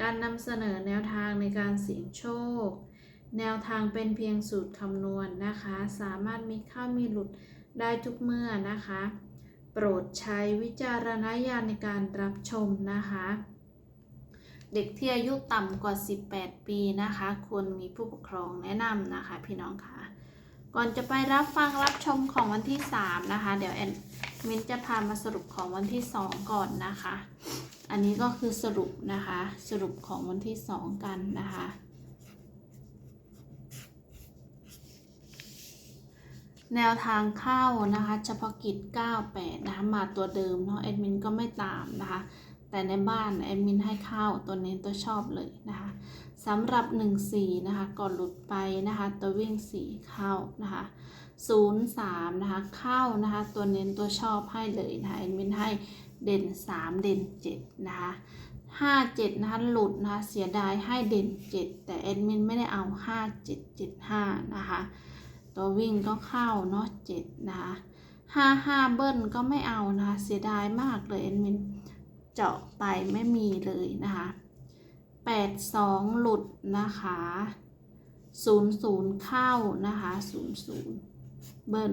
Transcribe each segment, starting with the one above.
การนำเสนอแนวทางในการเสี่ยงโชค แนวทางเป็นเพียงสูตรคำนวณนะคะ สามารถมีเข้ามีหลุดได้ทุกเมื่อนะคะ โปรดใช้วิจารณญาณในการรับชมนะคะ เด็กที่อายุต่ำกว่า 18 ปีนะคะ ควรมีผู้ปกครองแนะนำนะคะ พี่น้องคะก่อนจะไปรับฟังรับชมของวันที่ 3 นะคะ เดี๋ยวแอนมินจะพามาสรุปของวันที่ 2 ก่อนนะคะ อันนี้ก็คือสรุปนะคะ สรุปของวันที่2กันนะคะ แนวทางเข้านะคะเฉพาะกิจ 98 นะคะ มาตัวเดิมเนาะแอดมินก็ไม่ตามนะคะ แต่ในบ้านแอดมินให้เข้าตัวเน้นตัวชอบเลยนะคะสำหรับ 14 นะคะก่อนหลุดไปนะคะ ตัววิ่ง 4 เข้านะคะ 03 นะคะ เข้านะคะ ตัวเน้นตัวชอบให้เลยนะคะแอดมินให้เด่น 3 เด่น 7 นะคะ57นะคะหลุดนะคะเสียดายให้เด่น7แต่แอดมินไม่ได้เอา5775นะคะตัววิ่งก็เข้าเนาะ7นะคะ55เบิ้ลก็ไม่เอานะคะเสียดายมากเลยแอดมินเจาะไปไม่มีเลยนะคะ82หลุดนะคะ00เข้านะคะ00 เบิ้ล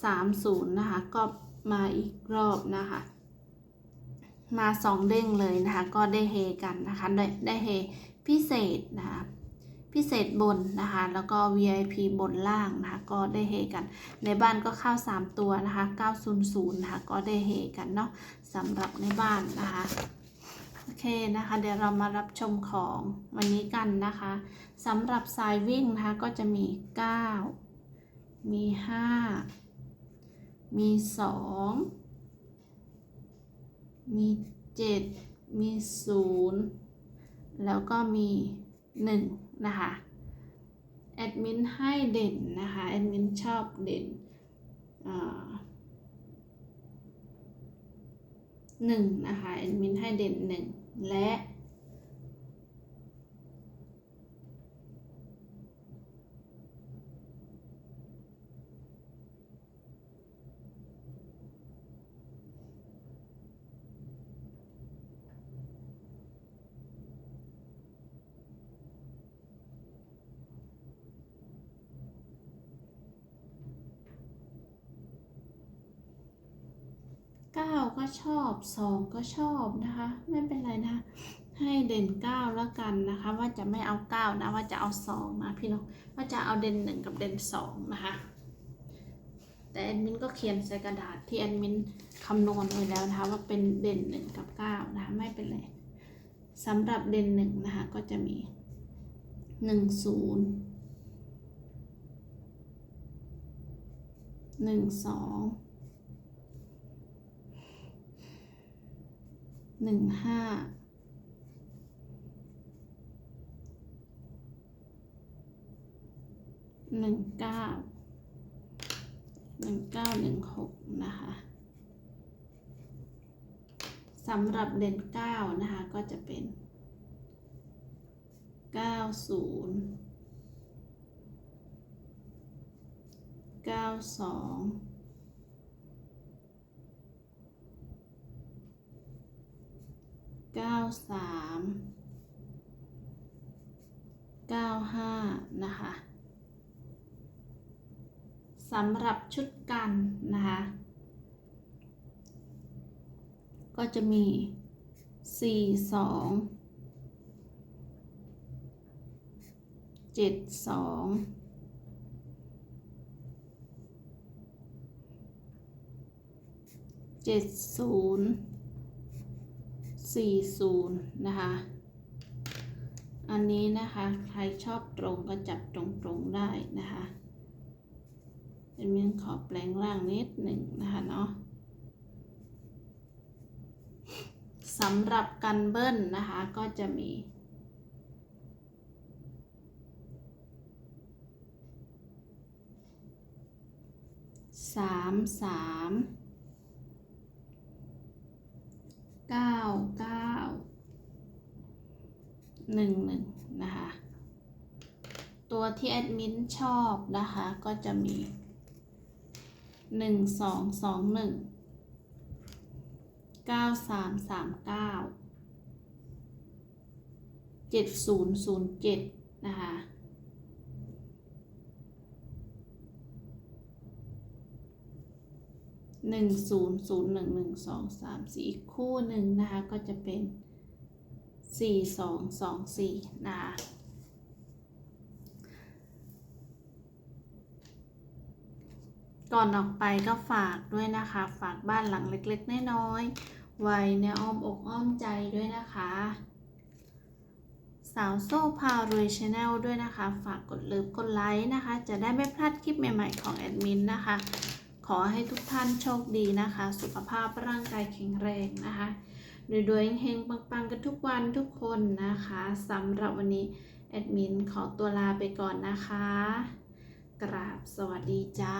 30นะคะ ก็มาอีกรอบนะคะ มาสองเด้งเลยนะคะ ก็ได้เฮกันนะคะ ได้ได้เฮพิเศษนะคะพิเศษบนนะคะ แล้วก็ VIP บนล่างนะคะ ก็ได้เฮกัน ในบ้านก็เข้า 3 ตัวนะคะ 900นะคะ ก็ได้เฮกันเนาะสำหรับในบ้านนะคะ โอเคนะคะ เดี๋ยวเรามารับชมของวันนี้กันนะคะสำหรับสายวิ่งนะคะ ก็จะมี 9 มี5มี2มี7มี0แล้วก็มี1นะคะ แอดมินให้เด่นนะคะ แอดมินชอบเด่นหนึ่งนะคะ แอดมินให้เด่นหนึ่งและ 9 ก็ชอบ 2 ก็ชอบนะคะ ไม่เป็นไรนะ ให้เด่น 9 แล้วกันนะคะ ว่าจะไม่เอา 9 นะ ว่าจะเอา 2 นะพี่น้อง ว่าจะเอาเด่น 1 กับเด่น 2 นะคะ แต่แอดมินก็เขียนใส่กระดาษที่แอดมินคำนวณไว้แล้วนะคะ ว่าเป็นเด่น 1 กับ 9 นะคะ ไม่เป็นไรสำหรับเด่น 1 นะคะ ก็จะมี 10 12 หนึ่งห้าหนึ่งเก้าหนึ่งเก้าหนึ่งหกนะคะสำหรับเด่นเก้านะคะก็จะเป็นเก้าศูนย์เก้าสอง เก้าสามเก้าห้านะคะสำหรับชุดกันนะคะ ก็จะมีสี่สองเจ็ดสองเจ็ดศูนย์ 40 นะคะ อันนี้นะคะใครชอบตรงก็จับตรงๆได้นะคะเป็นเมียนขอแปลงร่างนิดหนึ่งนะคะเนาะสำหรับกันเบิ้ลนะคะก็จะมีสามสาม เก้าเก้าหนึ่งหนึ่งนะคะ ตัวที่แอดมินชอบนะคะ ก็จะมีหนึ่งสองสองหนึ่งเก้าสามสามเก้าเจ็ดศูนย์ศูนย์เจ็ดนะคะ หนึ่งศูนย์ศูนย์หนึ่งหนึ่งสองสามสี่อีกคู่หนึ่งนะคะ ก็จะเป็นสี่สองสองสี่นะคะก่อนออกไปก็ฝากด้วยนะคะ ฝากบ้านหลังเล็กๆ น้อยๆ ไว้ในอ้อมอกอ้อมใจด้วยนะคะ สาวโซ่พารวยชาแนลด้วยนะคะ ฝากกดเลิฟกดไลค์นะคะ จะได้ไม่พลาดคลิปใหม่ๆของแอดมินนะคะ ขอให้ทุกท่านโชคดีนะคะ สุขภาพร่างกายแข็งแรงนะคะรวยๆเฮงๆปังๆ กันทุกวันทุกคนนะคะสำหรับวันนี้ แอดมินขอตัวลาไปก่อนนะคะ กราบสวัสดีจ้า